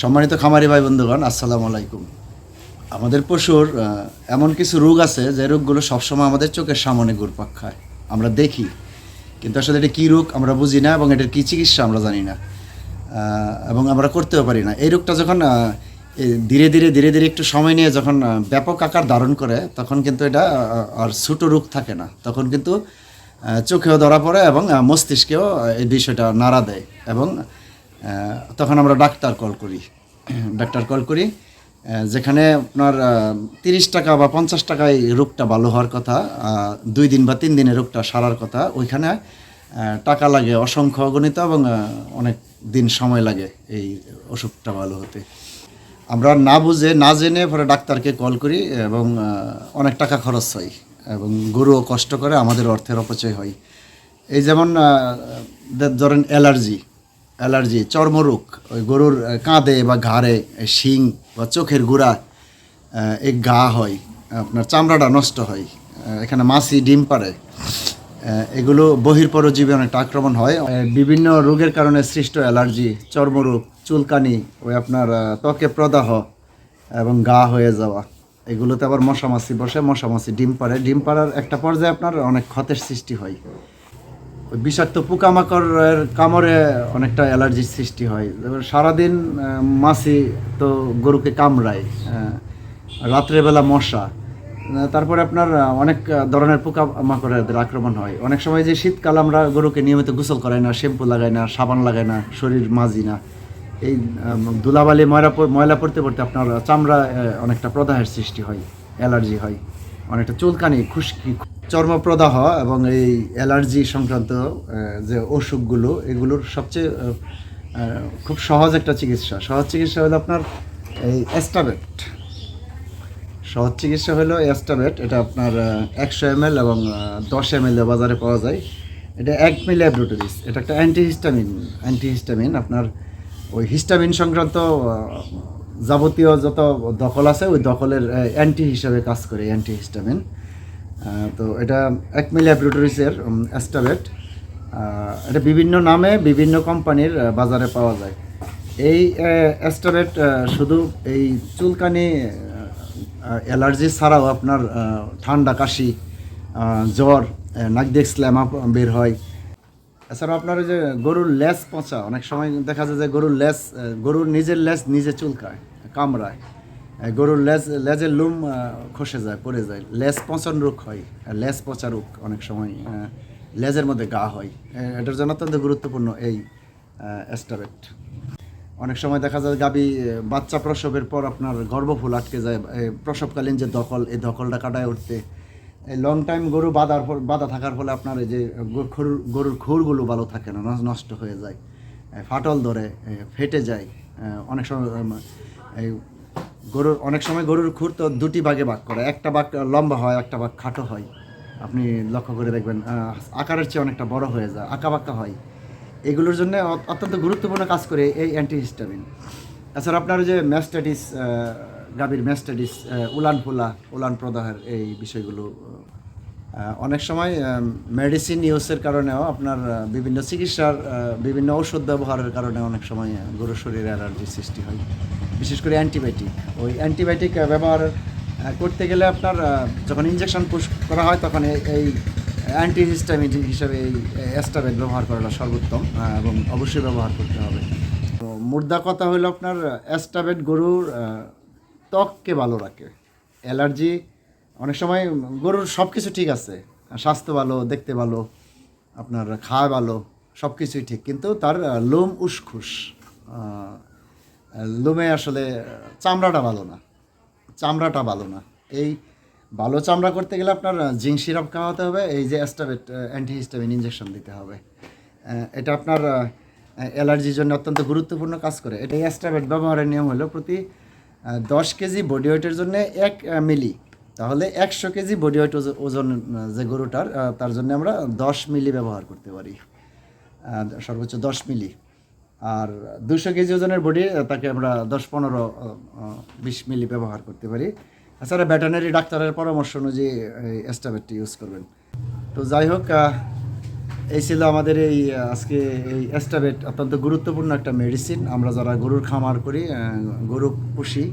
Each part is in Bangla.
সম্মানিত খামারি ভাই বন্ধুগণ, আসসালামু আলাইকুম। আমাদের পশুর এমন কিছু রোগ আছে যে রোগগুলো সবসময় আমাদের চোখের সামনে ঘুরপাক খায়। আমরা দেখি, কিন্তু আসলে এটা কী রোগ আমরা বুঝি না এবং এটার কী চিকিৎসা আমরা জানি না এবং আমরা করতেও পারি না। এই রোগটা যখন ধীরে ধীরে ধীরে ধীরে একটু সময় নিয়ে যখন ব্যাপক আকার ধারণ করে, তখন কিন্তু এটা আর ছোটো রোগ থাকে না। তখন কিন্তু চোখেও ধরা পড়ে এবং মস্তিষ্কেও এই বিষয়টা নাড়া দেয় এবং তখন আমরা ডাক্তার কল করি। ডাক্তার কল করি যেখানে আপনার তিরিশ টাকা বা পঞ্চাশ টাকায় রোগটা ভালো হওয়ার কথা দুই দিন বা তিন দিনে রোগটা সারার কথা। ওইখানে টাকা লাগে অসংখ্য অগণিত এবং অনেক দিন সময় লাগে এই অসুখটা ভালো হতে। আমরা না বুঝে, না জেনে পরে ডাক্তারকে কল করি এবং অনেক টাকা খরচ হয় এবং গরুও কষ্ট করে, আমাদের অর্থের অপচয় হয়। এই যেমন ধরেন অ্যালার্জি অ্যালার্জি, চর্মরোগ, ওই গরুর কাঁধে বা ঘাড়ে শিং বা চোখের গুঁড়া এই গা হয়, আপনার চামড়াটা নষ্ট হয় এখানে মাছি, ডিম পারে এগুলো বহির্পরজীবী অনেকটা আক্রমণ হয়। বিভিন্ন রোগের কারণে সৃষ্ট অ্যালার্জি, চর্মরোগ, চুলকানি, ওই আপনার ত্বকে প্রদাহ এবং গা হয়ে যাওয়া, এগুলোতে আবার মশামাছি বসে, মশামাছি ডিম পারে ডিম পাড়ার একটা পর্যায়ে আপনার অনেক ক্ষতের সৃষ্টি হয়। বিষাক্ত পোকামাকড়ের কামড়ে অনেকটা অ্যালার্জির সৃষ্টি হয়। সারাদিন মাছি তো গরুকে কামড়ায় রাত্রেবেলা মশা। তারপরে আপনার অনেক ধরনের পোকামাকড়ের আক্রমণ হয়। অনেক সময় যে শীতকাল আমরা গরুকে নিয়মিত গোসল করাই না, শ্যাম্পু লাগাই না, সাবান লাগাই না, শরীর মাজি না। এই ধুলাবালি, ময়লা ময়লা পড়তে পড়তে আপনার চামড়া অনেকটা প্রদাহের সৃষ্টি হয়, অ্যালার্জি হয়, অনেকটা চুলকানি, খুশকি চর্মপ্রদাহ এবং এই অ্যালার্জি সংক্রান্ত যে অসুখগুলো, এগুলোর সবচেয়ে খুব সহজ একটা চিকিৎসা। সহজ চিকিৎসা হলো আপনার এই অ্যাস্টাবেট। সহজ চিকিৎসা হলো অ্যাস্টাবেট। এটা আপনার একশো এম এবং দশ এম বাজারে পাওয়া যায়। এটা এক মিলি অ্যাব্রোটরিস এটা একটা অ্যান্টিহিস্টামিন। অ্যান্টিহিস্টামিন আপনার ওই হিস্টামিন সংক্রান্ত যাবতীয় যত দখল আছে, ওই দখলের অ্যান্টি হিসাবে কাজ করে অ্যান্টিহিস্টামিন। তো এটা এক মিলি অ্যাব্রোটরিসের অ্যাস্টাবেট এটা বিভিন্ন নামে বিভিন্ন কোম্পানির বাজারে পাওয়া যায়। এই অ্যাস্টাবেট শুধু এই চুলকানি অ্যালার্জি ছাড়াও আপনার ঠান্ডা, কাশি জ্বর নাক দিয়ে স্ল্যামা বের হয়। এছাড়াও আপনার যে গরুর লেস পচা, অনেক সময় দেখা যায় যে গরুর লেস গরুর নিজের লেস নিজে চুলকায়, কামড়ায়। গরুর লেজ, লেজের লুম খসে যায়, পড়ে যায়। লেজ পচন রোগ হয় লেজ পচা রোগ অনেক সময় লেজের মধ্যে গা হয়। এটার জন্য অত্যন্ত গুরুত্বপূর্ণ এই অ্যাস্টাবেট অনেক সময় দেখা যায় গাবি বাচ্চা প্রসবের পর আপনার গর্ভফুল আটকে যায় প্রসবকালীন যে দখল, এই দখলটা কাটায় উঠতে। এই লং টাইম গরু বাঁধার বাঁধা থাকার ফলে আপনার এই যে গরুর গরুর খুরগুলো ভালো থাকে না নষ্ট হয়ে যায়। ফাটল ধরে ফেটে যায়। অনেক সময় এই গরুর, অনেক সময় গরুর খুর তো দুটি ভাগে ভাগ করে। একটা ভাগ লম্বা হয়, একটা ভাগ খাটো হয়। আপনি লক্ষ্য করে দেখবেন আকারের চেয়ে অনেকটা বড় হয়ে যায়, আঁকা বাঁকা হয়। এগুলোর জন্য অত্যন্ত গুরুত্বপূর্ণ কাজ করে এই অ্যান্টিহিস্টামিন তাছাড়া আপনার যে ম্যাস্টাডিস গাভীর ম্যাস্টাডিস উলান পোলা উলান প্রদাহের এই বিষয়গুলো অনেক সময় মেডিসিন ইউজের কারণেও আপনার বিভিন্ন চিকিৎসার বিভিন্ন ঔষধ ব্যবহারের কারণে অনেক সময় গরুর শরীরে অ্যালার্জির সৃষ্টি হয়। বিশেষ করে অ্যান্টিবায়োটিক ওই অ্যান্টিবায়োটিক ব্যবহার করতে গেলে আপনার যখন ইঞ্জেকশন পুশ করা হয়, তখন এই- অ্যান্টিহিস্টামিন হিসাবে এই অ্যাস্টাবেট ব্যবহার করাটা সর্বোত্তম এবং অবশ্যই ব্যবহার করতে হবে। তো মুদ্রা কথা হলো আপনার অ্যাস্টাবেট গরুর ত্বককে ভালো রাখে। অ্যালার্জি অনেক সময় গরুর সব কিছু ঠিক আছে। স্বাস্থ্য ভালো, দেখতে ভালো, আপনার খাওয়া ভালো সব কিছুই ঠিক। কিন্তু তার লোম উসখুস। লোমে আসলে চামড়াটা ভালো না। চামড়াটা ভালো না। এই ভালো চামড়া করতে গেলে আপনার জিঙ্ক সিরাপ খাওয়াতে হবে, এই যে অ্যাস্টাবেট অ্যান্টিহিস্টামিন ইঞ্জেকশন দিতে হবে। এটা আপনার অ্যালার্জির জন্য অত্যন্ত গুরুত্বপূর্ণ কাজ করে। এটা অ্যাস্টাবেট ব্যবহারের নিয়ম হলো প্রতি দশ কেজি বডি ওয়েটের জন্য এক মিলি তাহলে একশো কেজি বডি ওয়েট ওজন যে গরুটার তার জন্য আমরা দশ মিলি ব্যবহার করতে পারি। সর্বোচ্চ দশ মিলি। আর দুশো কেজি ওজনের বডি তাকে আমরা দশ, পনেরো বিশ মিলি ব্যবহার করতে পারি। এছাড়া ভেটেনারি ডাক্তারের পরামর্শ অনুযায়ী এস্টাবেটটি ইউজ করবেন। তো যাই হোক এই ছিল আমাদের এই আজকে এই অ্যাস্টাবেট অত্যন্ত গুরুত্বপূর্ণ একটা মেডিসিন আমরা যারা গরুর খামার করি গরু পুষি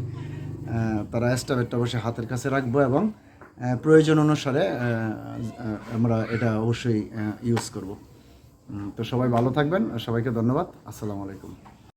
তারা স্টাফেরটা অবশ্যই হাতের কাছে রাখব এবং প্রয়োজন অনুসারে আমরা এটা অবশ্যই ইউজ করব। তো সবাই ভালো থাকবেন, সবাইকে ধন্যবাদ। আসসালামু আলাইকুম।